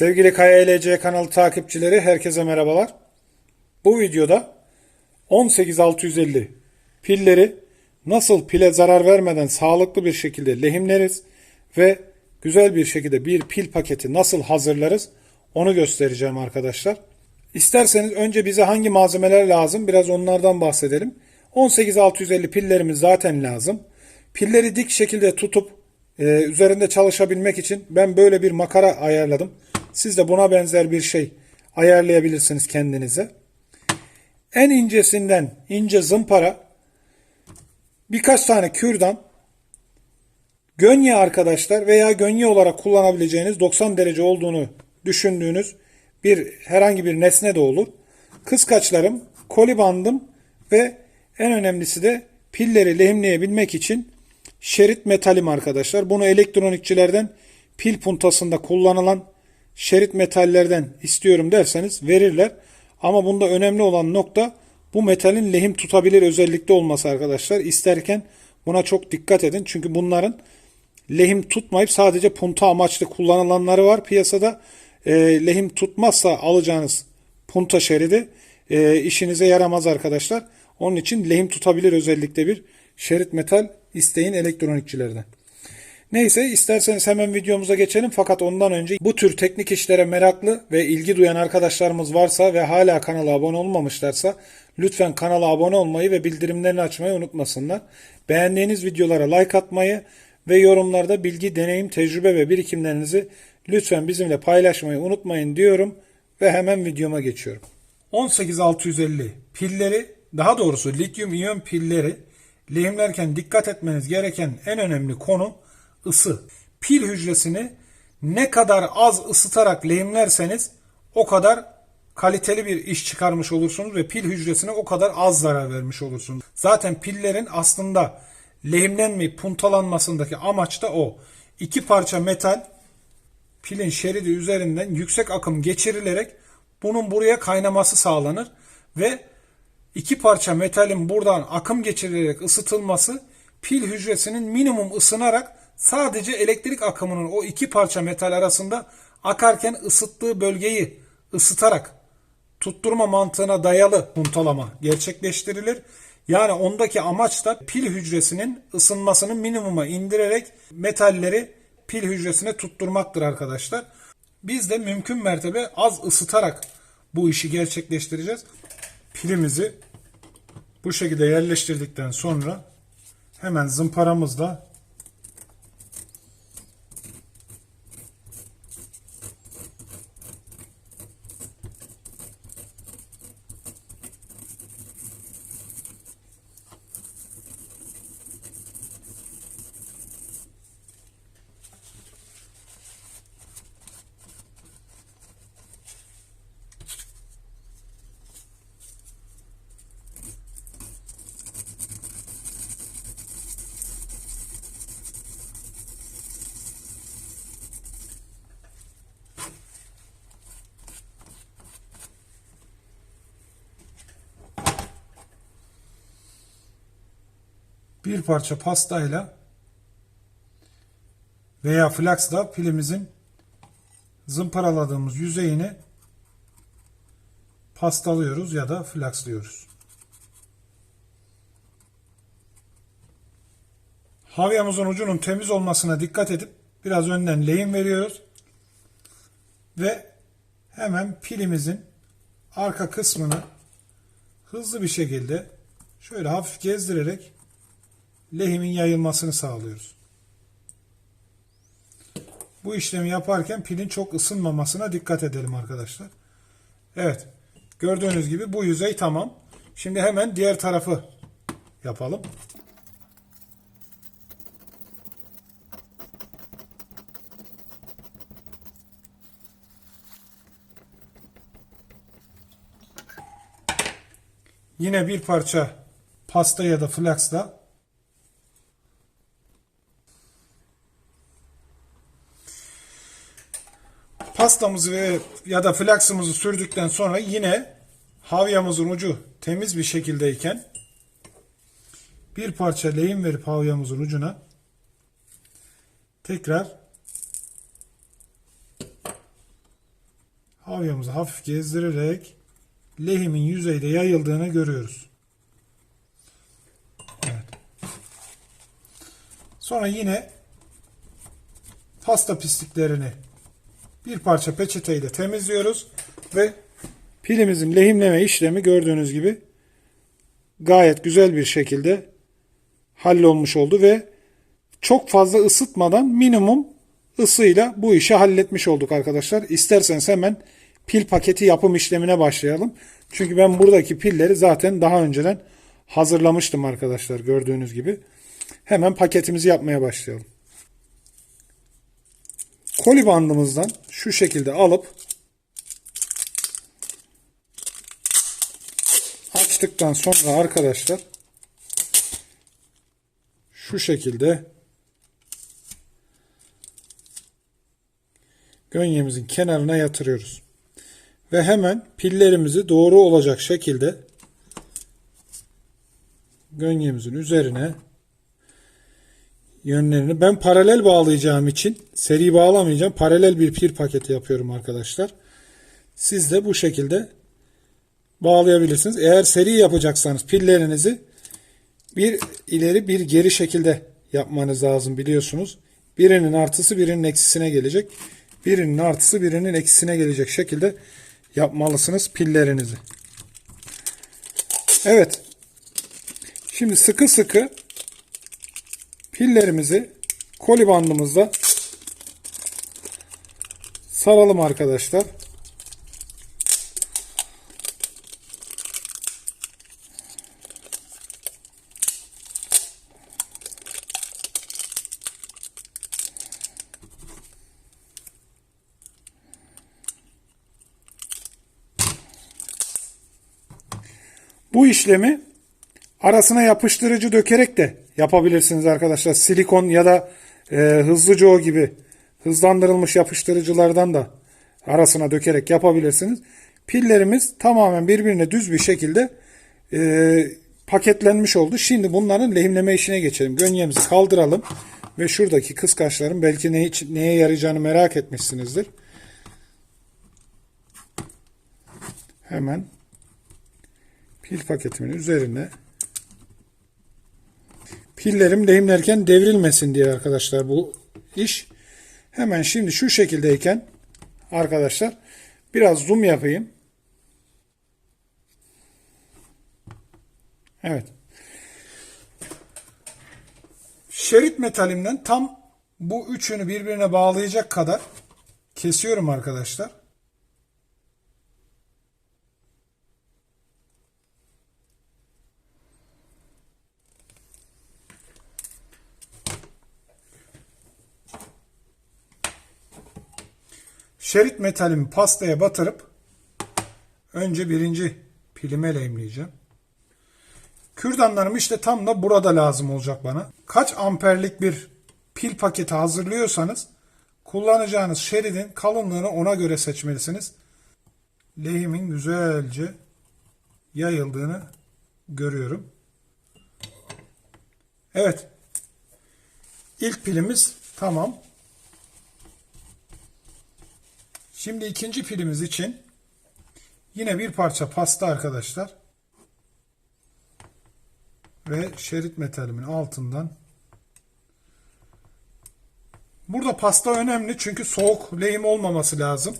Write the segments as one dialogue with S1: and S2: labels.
S1: Sevgili KYLC kanalı takipçileri herkese merhabalar. Bu videoda 18650 pilleri nasıl pile zarar vermeden sağlıklı bir şekilde lehimleriz ve güzel bir şekilde bir pil paketi nasıl hazırlarız onu göstereceğim arkadaşlar. İsterseniz önce bize hangi malzemeler lazım biraz onlardan bahsedelim. 18650 pillerimiz zaten lazım. Pilleri dik şekilde tutup e, üzerinde çalışabilmek için ben böyle bir makara ayarladım. Siz de buna benzer bir şey ayarlayabilirsiniz kendinize. En incesinden ince zımpara, birkaç tane kürdan, gönye arkadaşlar veya gönye olarak kullanabileceğiniz 90 derece olduğunu düşündüğünüz bir herhangi bir nesne de olur. Kıskaçlarım, koli bandım ve en önemlisi de pilleri lehimleyebilmek için şerit metalim arkadaşlar. Bunu elektronikçilerden pil puntasında kullanılan şerit metallerden istiyorum derseniz verirler. Ama bunda önemli olan nokta bu metalin lehim tutabilir özellikte olması arkadaşlar. İsterken buna çok dikkat edin. Çünkü bunların lehim tutmayıp sadece punta amaçlı kullanılanları var piyasada. E, lehim tutmazsa alacağınız punta şeridi e, işinize yaramaz arkadaşlar. Onun için lehim tutabilir özellikle bir şerit metal isteyin elektronikçilerden. Neyse isterseniz hemen videomuza geçelim fakat ondan önce bu tür teknik işlere meraklı ve ilgi duyan arkadaşlarımız varsa ve hala kanala abone olmamışlarsa lütfen kanala abone olmayı ve bildirimlerini açmayı unutmasınlar. Beğendiğiniz videolara like atmayı ve yorumlarda bilgi, deneyim, tecrübe ve birikimlerinizi lütfen bizimle paylaşmayı unutmayın diyorum ve hemen videoma geçiyorum. 18650 pilleri daha doğrusu lityum iyon pilleri lehimlerken dikkat etmeniz gereken en önemli konu ısı. Pil hücresini ne kadar az ısıtarak lehimlerseniz o kadar kaliteli bir iş çıkarmış olursunuz ve pil hücresine o kadar az zarar vermiş olursunuz. Zaten pillerin aslında lehimlenmeyip puntalanmasındaki amaç da o. İki parça metal pilin şeridi üzerinden yüksek akım geçirilerek bunun buraya kaynaması sağlanır ve iki parça metalin buradan akım geçirilerek ısıtılması pil hücresinin minimum ısınarak sadece elektrik akımının o iki parça metal arasında akarken ısıttığı bölgeyi ısıtarak tutturma mantığına dayalı puntalama gerçekleştirilir. Yani ondaki amaç da pil hücresinin ısınmasını minimuma indirerek metalleri pil hücresine tutturmaktır arkadaşlar. Biz de mümkün mertebe az ısıtarak bu işi gerçekleştireceğiz. Pilimizi bu şekilde yerleştirdikten sonra hemen zımparamızla bir parça pastayla veya flaksla pilimizin zımparaladığımız yüzeyini pastalıyoruz ya da flakslıyoruz. Havyamızın ucunun temiz olmasına dikkat edip biraz önden lehim veriyoruz. Ve hemen pilimizin arka kısmını hızlı bir şekilde şöyle hafif gezdirerek lehimin yayılmasını sağlıyoruz. Bu işlemi yaparken pilin çok ısınmamasına dikkat edelim arkadaşlar. Evet. Gördüğünüz gibi bu yüzey tamam. Şimdi hemen diğer tarafı yapalım. Yine bir parça pasta ya da flaksla pastamızı ve ya da flaksımızı sürdükten sonra yine havyamızın ucu temiz bir şekildeyken bir parça lehim verip havyamızın ucuna tekrar havyamızı hafif gezdirerek lehimin yüzeyde yayıldığını görüyoruz. Evet. Sonra yine pasta pisliklerini bir parça peçeteyle temizliyoruz ve pilimizin lehimleme işlemi gördüğünüz gibi gayet güzel bir şekilde hallolmuş oldu ve çok fazla ısıtmadan minimum ısıyla bu işi halletmiş olduk arkadaşlar. İsterseniz hemen pil paketi yapım işlemine başlayalım. Çünkü ben buradaki pilleri zaten daha önceden hazırlamıştım arkadaşlar gördüğünüz gibi. Hemen paketimizi yapmaya başlayalım. Koli bandımızdan şu şekilde alıp açtıktan sonra arkadaşlar şu şekilde gönyemizin kenarına yatırıyoruz. Ve hemen pillerimizi doğru olacak şekilde gönyemizin üzerine yönlerini ben paralel bağlayacağım için seri bağlamayacağım. Paralel bir pil paketi yapıyorum arkadaşlar. Siz de bu şekilde bağlayabilirsiniz. Eğer seri yapacaksanız pillerinizi bir ileri bir geri şekilde yapmanız lazım biliyorsunuz. Birinin artısı birinin eksisine gelecek. Birinin artısı birinin eksisine gelecek şekilde yapmalısınız pillerinizi. Evet. Şimdi sıkı sıkı pillerimizi koli bandımızda saralım arkadaşlar. Bu işlemi arasına yapıştırıcı dökerek de yapabilirsiniz arkadaşlar. Silikon ya da e, hızlıca o gibi hızlandırılmış yapıştırıcılardan da arasına dökerek yapabilirsiniz. Pillerimiz tamamen birbirine düz bir şekilde e, paketlenmiş oldu. Şimdi bunların lehimleme işine geçelim. Gönyemizi kaldıralım ve şuradaki kıskaçların belki ne, neye yarayacağını merak etmişsinizdir. Hemen pil paketimin üzerine pillerim lehimlerken devrilmesin diye arkadaşlar bu iş. Hemen şimdi şu şekildeyken arkadaşlar biraz zoom yapayım. Evet. Şerit metalimden tam bu üçünü birbirine bağlayacak kadar kesiyorum arkadaşlar. Şerit metalimi pastaya batırıp önce birinci pilime lehimleyeceğim. Kürdanlarım işte tam da burada lazım olacak bana. Kaç amperlik bir pil paketi hazırlıyorsanız kullanacağınız şeridin kalınlığını ona göre seçmelisiniz. Lehimin güzelce yayıldığını görüyorum. Evet. İlk pilimiz tamam. Şimdi ikinci pilimiz için yine bir parça pasta arkadaşlar. Ve şerit metalimin altından. Burada pasta önemli çünkü soğuk lehim olmaması lazım.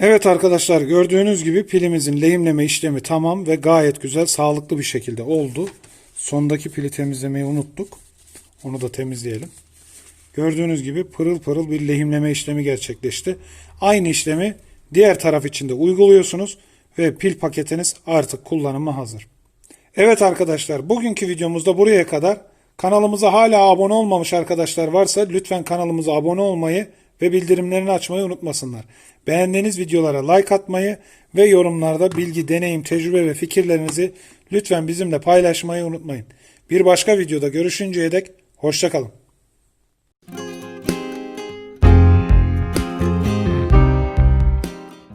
S1: Evet arkadaşlar gördüğünüz gibi pilimizin lehimleme işlemi tamam ve gayet güzel sağlıklı bir şekilde oldu. Sondaki pili temizlemeyi unuttuk. Onu da temizleyelim. Gördüğünüz gibi pırıl pırıl bir lehimleme işlemi gerçekleşti. Aynı işlemi diğer taraf için de uyguluyorsunuz ve pil paketiniz artık kullanıma hazır. Evet arkadaşlar bugünkü videomuzda buraya kadar. Kanalımıza hala abone olmamış arkadaşlar varsa lütfen kanalımıza abone olmayı ve bildirimlerini açmayı unutmasınlar. Beğendiğiniz videolara like atmayı ve yorumlarda bilgi, deneyim, tecrübe ve fikirlerinizi lütfen bizimle paylaşmayı unutmayın. Bir başka videoda görüşünceye dek hoşçakalın.